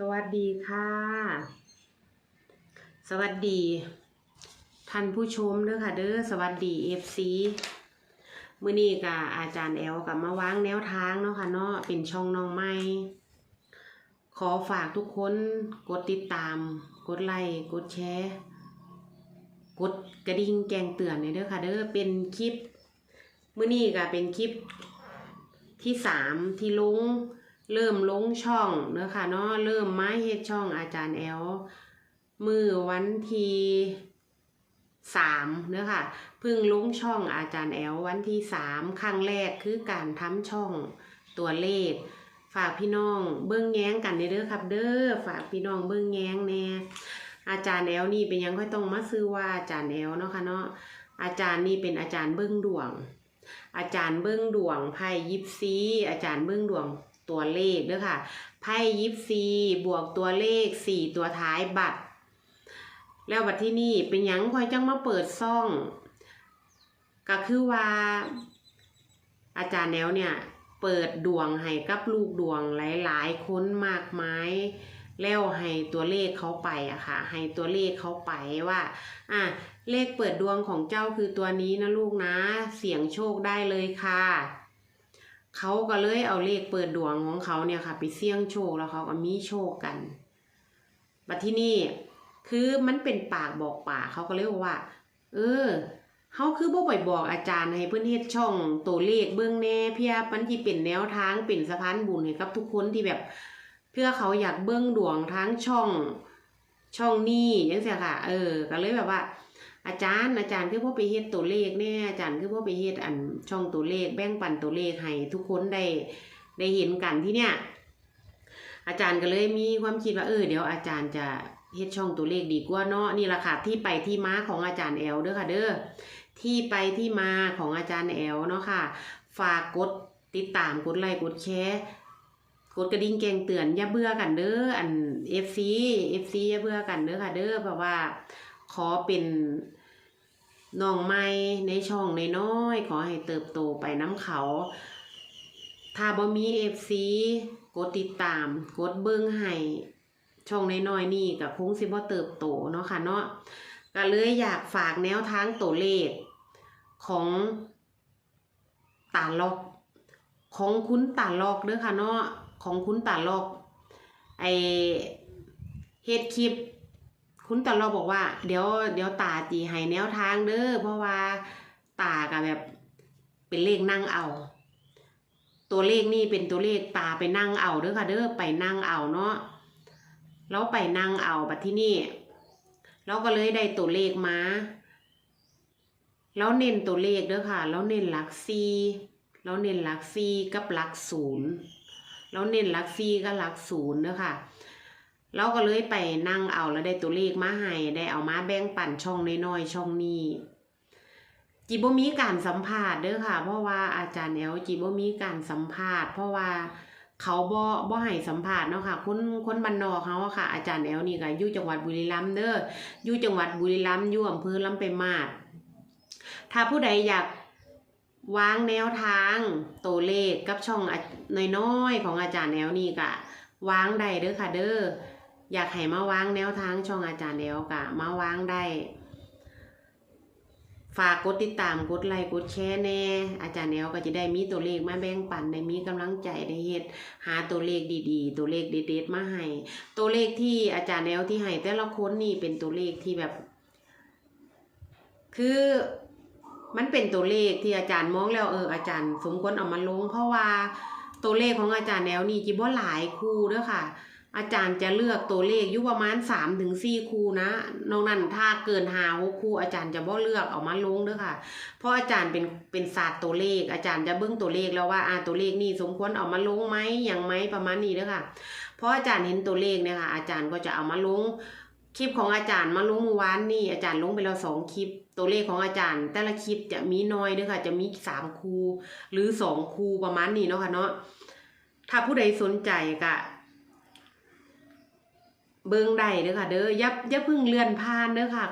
สวัสดีค่ะ สวัสดีท่านผู้ชมเด้อค่ะเด้อสวัสดีเอฟซีมื้อนี้กับอาจารย์แอลกับมาวางแนวทางเนาะค่ะเนาะเป็นช่องน้องใหม่ขอฝากทุกคนกดติดตาม กดไลค์กดแชร์กดกระดิ่งแจ้งเตือนเด้อค่ะเด้อเป็นคลิปมื้อนี้ก็เป็นคลิปที่สามที่ลง เริ่มลงช่องเนอะค่ะเนาะเริ่มไม้เฮ็ดช่องอาจารย์แอลมือวันที่สามเนอะค่ะเพิ่งลงช่องอาจารย์แอลวันที่สามครั้งแรกคือการทำช่องตัวเลข ฝากพี่น้องเบิ้งแง้งกันเด้อครับ เด้อฝากพี่น้องเบิ้งแง้งแน่อาจารย์แอลนี่เป็นยังค่อยต้องมาซื้อว่าอาจารย์แอลเนาะค่ะเนาะอาจารย์นี่เป็นอาจารย์เบิ้งดวง อาจารย์เบิ้งดวงไพ่ยิปซีอาจารย์เบิ้งดวง ตัวเลขเด้อค่ะ ไพ่ยิปซีบวกตัวเลขสี่ตัวท้ายบัตร แล้วบัตรที่นี่เป็นยังคอยจังมาเปิดซ่อง ก็คือว่าอาจารย์แนวเนี่ย เปิดดวงให้กับลูกดวงหลายๆคนมากมายแล้วให้ตัวเลขเขาไปอะค่ะ ให้ตัวเลขเขาไปว่า อะ เลขเปิดดวงของเจ้าคือตัวนี้นะลูกนะ เสี่ยงโชคได้เลยค่ะ เขาก็เลยเอาเลขเปิดดวงของเขาเนี่ยค่ะ ไปเสี่ยงโชคแล้วเขาก็มีโชคกันบัดที่นี่คือมันเป็นปากบอกปากเขาก็เลยกว่า เออเขาคือบ่ไปบอกอาจารย์ให้เพื่อนเฮ็ดช่องตัวเลขเบื้องแน่เพื่อมันที่เป็นแนวทางเป็นสะพานบุญให้กับทุกคนที่แบบ เพื่อเขาอยากเบื้องดวงทั้งช่องช่องนี้ยังเสียค่ะ เออ ก็เลยแบบว่า อาจารย์ อาจารย์คือพ่อไปเฮ็ดตัวเลขเนี่ยอาจารย์คือพ่อไปเฮ็ดอันช่องตัวเลข แบ่งปันตัวเลขให้ทุกคนได้ได้เห็นกันที่เนี่ย อาจารย์ก็เลยมีความคิดว่าเออเดี๋ยวอาจารย์จะเฮ็ดช่องตัวเลขดีกว่าเนาะนี่แหละค่ะที่ไปที่มาของอาจารย์แอลเด้อค่ะเด้อที่ไปที่มาของอาจารย์แอลเนาะค่ะ ฝากกดติดตามกดไลค์กดแชร์กดกระดิ่งแจ้งเตือนอย่าเบื่อกันเด้ออัน FC FC อย่าเบื่อกันเด้อค่ะเด้อเพราะว่า ขอเป็นน้องใหม่ในช่องในน้อยขอให้เติบโตไปน้ำเขา ถ้าบ่มี FC กดติดตาม กดเบิ่งให้ช่องในน้อยนี่ก็คงสิบ่เติบโตเนาะค่ะเนาะก็เลยอยากฝากแนวทางตัวเลขของตาล็อก ของคุณตาล็อกเด้อค่ะเนาะของคุณตาล็อกไอเฮ็ดคลิป คุณตาล็อกบอกว่า เดี๋ยวเดี๋ยวตาจีให้แนวทางเด้อเพราะว่าตากับแบบเป็นเลขนั่งเอา ตัวเลขนี่เป็นตัวเลขตาไปนั่งเอาเด้อค่ะเด้อไปนั่งเอาเนาะแล้วไปนั่งเอาบัดที่นี่เราก็เลยได้ตัวเลขมาแล้วเน้นตัวเลขเด้อค่ะ แล้วเน้นหลักซีแล้วเน้นหลักซีกับหลักศูนย์แล้วเน้นหลักซีกับหลักศูนย์เด้อค่ะ เราก็เลยไปนั่งเอาแล้วได้ตัวเลขมาให้ได้เอามาแบ่งปันช่องน้อยๆช่องนี้จีบมีการสัมภาษณ์เด้อค่ะ เพราะว่าอาจารย์แอลจีบมีการสัมภาษณ์ เพราะว่าเขาบ่บ่ให้สัมภาษณ์เนาะค่ะคนคนบ้านอกเขาค่ะ อาจารย์แอลนี่ก็อยู่จังหวัดบุรีรัมย์เด้ออยู่จังหวัดบุรีรัมย์อยู่อำเภอลำไปมาศถ้าผู้ใดอยากวางแนวทางตัวเลขกับช่องน้อยๆของอาจารย์แอลนี่ก็วางได้เด้อค่ะเด้อ อยากให้มาวางแนวทางช่องอาจารย์แอลก็มาวางได้ ฝากกดติดตามกดไลค์กดแชร์แน่ อาจารย์แนวก็จะได้มีตัวเลขมาแบ่งปันได้มีกำลังใจได้เฮ็ดหาตัวเลขดีๆ ตัวเลขเด็ดๆมาให้ตัวเลขที่อาจารย์แนวที่ให้แต่ละคนนี่เป็นตัวเลขที่แบบ คือมันเป็นตัวเลขที่อาจารย์มองแล้วเอออาจารย์สมควรเอามาลง เพราะว่าตัวเลขของอาจารย์แนวนี่จิบ่หลายคู่เด้อค่ะ อาจารย์จะเลือกตัวเลขอยู่ประมาณสามถึงสี่คูนะนอกนั้นถ้าเกินหาหกคูอาจารย์จะบ่เลือกเอามาลงเด้อค่ะ เพราะอาจารย์เป็นเป็นศาสตร์ตัวเลข อาจารย์จะเบิ่งตัวเลขแล้วว่าอ่าตัวเลขนี่สมควรเอามาลงไหมอย่างไหมประมาณนี้เด้อค่ะ เพราะอาจารย์เห็นตัวเลขเนี่ยค่ะอาจารย์ก็จะเอามาลงคลิปของอาจารย์มาลงเมื่อวานนี่อาจารย์ลงไปแล้วสองคลิป ตัวเลขของอาจารย์ แต่ละคลิปจะมีน้อยเด้อค่ะ จะมีสามคูหรือสองคูประมาณนี้เนาะค่ะเนาะถ้าผู้ใดสนใจก็ เบิ่งได้เด้อค่ะ เด้อย่าย่าพึ่งเลื่อนผ่านเด้อค่ะ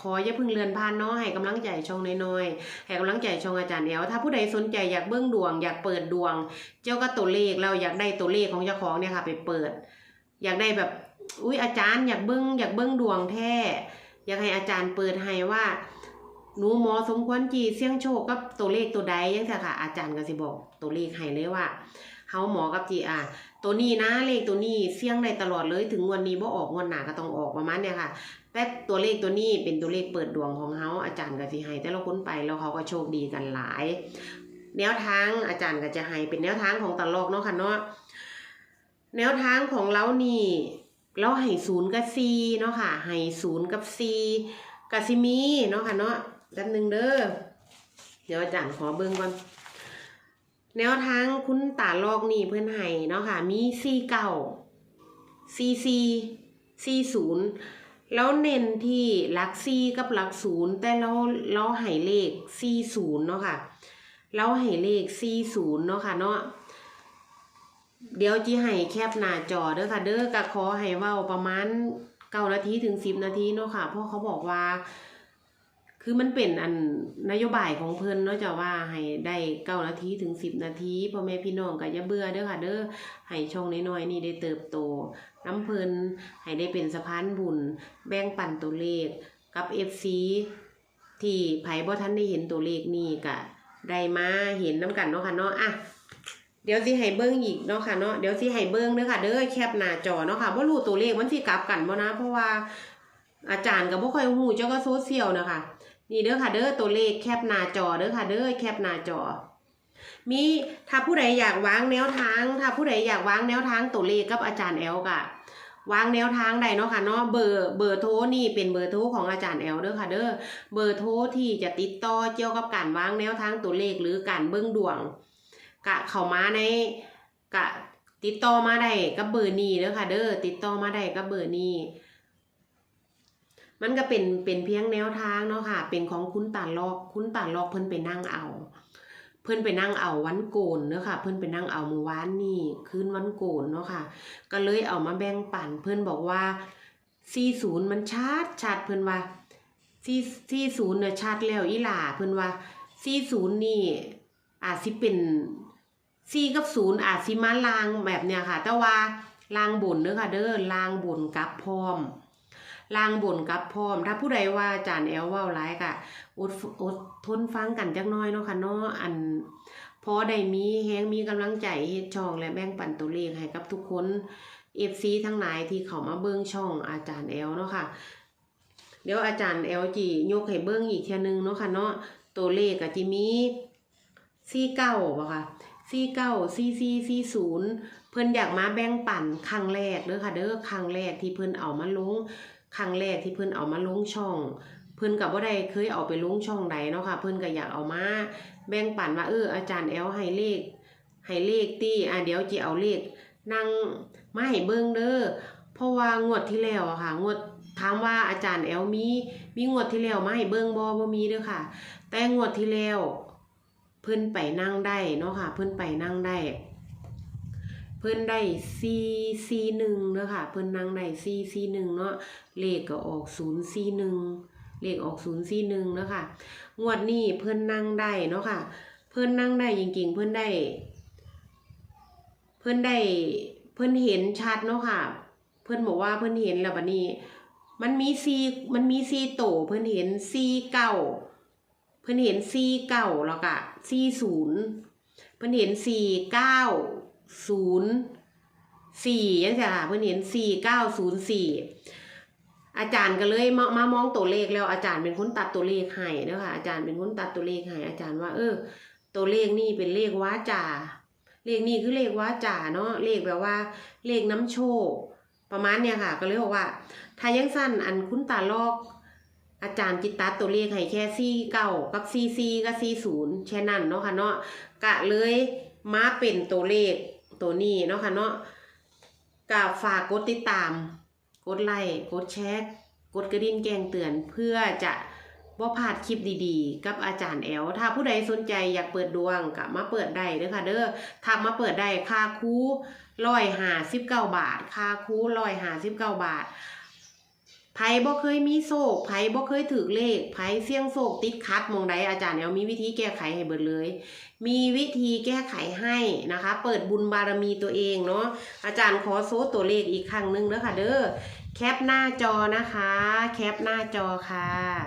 ขออย่าพึ่งเลื่อนผ่านเนาะให้กำลังใจช่องน้อยๆให้กำลังใจช่องอาจารย์แอลถ้าผู้ใดสนใจอยากเบิ่งดวง อยากเปิดดวง เจ้าก็ตัวเลขเราอยากได้ตัวเลขของเจ้าของเนี่ยค่ะ ไปเปิด อยากได้แบบอุ้ยอาจารย์อยากเบิ้งอยากเบิ้งดวงแท้อยากให้อาจารย์เปิดให้ว่าหนูหมอสมควรจีเสี่ยงโชคกับตัวเลขตัวใดยังไงค่ะ อาจารย์ก็สิบอกตัวเลขให้เลยว่าเฮาหมอกับจีอะ ตัวนี้นะเลขตัวนี้เสี่ยงได้ตลอดเลยถึงวันนี้บ่ออกวันหนาก็ต้องออกประมาณเนี้ยค่ะแต่ตัวเลขตัวนี้เป็นตัวเลขเปิดดวงของเฮาอาจารย์ก็สิให้แต่ละคนไปแล้วเขาก็โชคดีกันหลาย แนวทางอาจารย์ก็จะให้เป็นแนวทางของตลกเนาะค่ะเนาะแนวทางของเรานี่เราให้ศูนย์กับซีเนาะค่ะให้ศูนย์กับซีกับซิมีเนาะค่ะเนาะแป๊บหนึงเด้อเดี๋ยวอาจารย์ขอเบิ่งก่อน แนวทางคุณตาลอกนี่เพื่อนให้เนาะค่ะ มีซีเก่าซีซีซีศูนย์แล้วเน้นที่หลักซีกับหลักศูนย์แต่เราเราให้เลขซีศูนย์เนาะค่ะเราให้เลขซีศูนย์เนาะค่ะเนาะเดี๋ยวจีให้แคบหน้าจอเด้อค่ะ เด้อกะขอให้เว้าประมาณเก้านาทีถึงสิบนาทีเนาะค่ะเพราะเขาบอกว่า คือมันเป็นอันนโยบายของเพิ่นเนาะจะว่าให้ได้เก้านาทีถึงสิบนาทีพ่อแม่พี่น้องก็อย่าเบื่อเด้อค่ะ เด้อให้ช่องน้อยๆนี่ได้เติบโตน้ำเพิ่นให้ได้เป็นสะพานบุญ แบ่งปันตัวเลขกับ FC ที่ไผบ่ทันได้เห็นตัวเลขนี่ก็ได้มาเห็นน้ำกันเนาะค่ะเนาะอะเดี๋ยวสิให้เบิ้งอีกเนาะค่ะเนาะเดี๋ยวสิให้เบิ้งเด้อค่ะเด้อแคปหน้าจอเนาะค่ะบ่รู้ตัวเลขมันสิกลับกันบ่นะเพราะว่าอาจารย์ก็บ่ค่อยฮู้เจ้าก็โซเชียลนะคะ นี่เด้อค่ะเด้อตัวเลขแคปหน้าจอเด้อค่ะเด้อแคปหน้าจอ มีถ้าผู้ใดอยากวางแนวทาง ถ้าผู้ใดอยากวางแนวทางตัวเลขกับอาจารย์แอลก็วางแนวทางได้เนาะค่ะเนาะเบอร์เบอร์โทรนี่เป็นเบอร์โทรของอาจารย์แอลเด้อค่ะเด้อเบอร์โทรที่จะติดต่อเกี่ยวกับการวางแนวทางตัวเลขหรือการเบิ่งดวง กะเข้ามาในกะติดต่อมาได้กับเบอร์นี้เด้อค่ะเด้อติดต่อมาได้กับเบอร์นี้ มันก็เป็นเป็นเพียงแนวทางเนาะค่ะ เป็นของคุณตาลอกคุณตาลอกเพิ่นไปนั่งเอา เพิ่นไปนั่งเอาวันโกนเนาะค่ะ เพิ่นไปนั่งเอาเมื่อวานนี่คืนวันโกนเนาะค่ะ ก็เลยเอามาแบ่งปันเพิ่นบอกว่า40มันชัดชัดเพิ่นว่า4 40เนี่ยชัดแล้วอีหล่าเพิ่นว่า40นี่อาจสิเป็นสี่กับศูนย์อาจสิมาลางแบบเนี้ยค่ะ แต่ว่าลางบนเด้อค่ะเด้อลางบนกับพร้อม ลางบนกับพร้อม ถ้าผู้ใดว่าอาจารย์แอลว่าร้ายกะอดอดทนฟังกันจักน้อยเนาะค่ะเนาะอันพอได้มีแฮงมีกำลังใจเฮ็ดช่องและแบ่งปันตัวเลขให้กับทุกคน FC ทั้งหลายที่เขามาเบิ่งช่องอาจารย์แอลเนาะค่ะ เดี๋ยวอาจารย์แอลจียกให้เบิ่งอีกเทียนึงเนาะค่ะเนาะตัวเลขก็จิมีสี่เก้าป่ะค่ะสี่เก้าสี่สี่สี่ศูนย์เพิ่นอยากมาแบ่งปันครั้งแรกเด้อค่ะเด้อครั้งแรกที่เพิ่นเอามาลง ครั้งแรกที่เพิ่อนเอามาลงช่อง เพิ่อนกับว่าได้เคยเอาไปลงช่องใดเนาะค่ะ เพิ่อนก็อยากเอามาแบ่งปันว่าเอออาจารย์แอลให้เลขให้เลขตี้อะเดี๋ยวจิเอาเลขนั่งมาให้เบิ่งเด้อเพราะว่างวดที่แล้วอะค่ะ งวดถามว่าอาจารย์แอลมีมีงวดที่แล้วมาให้เบิ่งบ่บ่มีเด้อค่ะ แต่งวดที่แล้วเพิ่อนไปนั่งได้เนาะค่ะ เพิ่อนไปนั่งได้ เพิ่นได้ซีซีหนึ่งเนาะค่ะ เพิ่นนั่งได้ซีซีหนึ่งเนาะเลขก็ออกศูนย์ซีหนึ่งเลขออกศูนย์ซีหนึ่งเนาะค่ะงวดนี้เพิ่นนั่งได้เนาะค่ะ เพิ่นนั่งได้จริงๆ เพิ่นได้ เพิ่นได้เพิ่นเห็นชัดเนาะค่ะ เพิ่นบอกว่าเพิ่นเห็นแล้วบัดนี้ มันมีซีมันมีซีโตเพิ่นเห็นซีเก้าเพิ่นเห็นสี่เก้าแล้วก็สี่ศูนย์เพิ่นเห็นสี่เก้า ศูนย์สี่ยังไงค่ะเพิ่อนเห็นสี่เก้าศูนย์สี่อาจารย์ก็เลยมามามองตัวเลขแล้วอาจารย์เป็นคนตัดตัวเลขให้นะคะอาจารย์เป็นคนตัดตัวเลขให้อาจารย์ว่า เออ ตัวเลขนี่เป็นเลขว้าจ่าเลขนี่คือเลขว้าจ่าเนาะเลขแบบว่า เลขน้ำโชค ประมาณเนี่ยค่ะ ก็เลยบอกว่าถ้ายังสั้นอันคุณตาลอกอาจารย์จิตตัดตัวเลขให้แค่ซี่เก้ากับซี่ซีกับซี่ศูนย์แค่นั้นเนาะค่ะเนาะกะเลยมาเป็นตัวเลข ตัวนี้เนาะค่ะเนาะกาฝากกดติดตาม กดไลค์กดแชร์กดกระดิ่งแจ้งเตือนเพื่อจะบ่พลาดคลิปดีๆ กับอาจารย์แอล ถ้าผู้ใดสนใจอยากเปิดดวงกับมาเปิดได้เด้อค่ะเด้อทักมาเปิดได้ค่าคูร้อยหาสิบเก้าบาท ค่าคูร้อยหาสิบเก้าบาท ไผบ่เคยมีโศกไผบ่เคยถือเลขไผเสี่ยงโศกติดคัดมองใดอาจารย์แอลมีวิธีแก้ไขให้เบิดเลย มีวิธีแก้ไขให้นะคะ เปิดบุญบารมีตัวเองเนาะอาจารย์ขอโซ่ตัวเลขอีกครั้งหนึงเด้อค่ะเด้อแคปหน้าจอนะคะ แคปหน้าจอค่ะ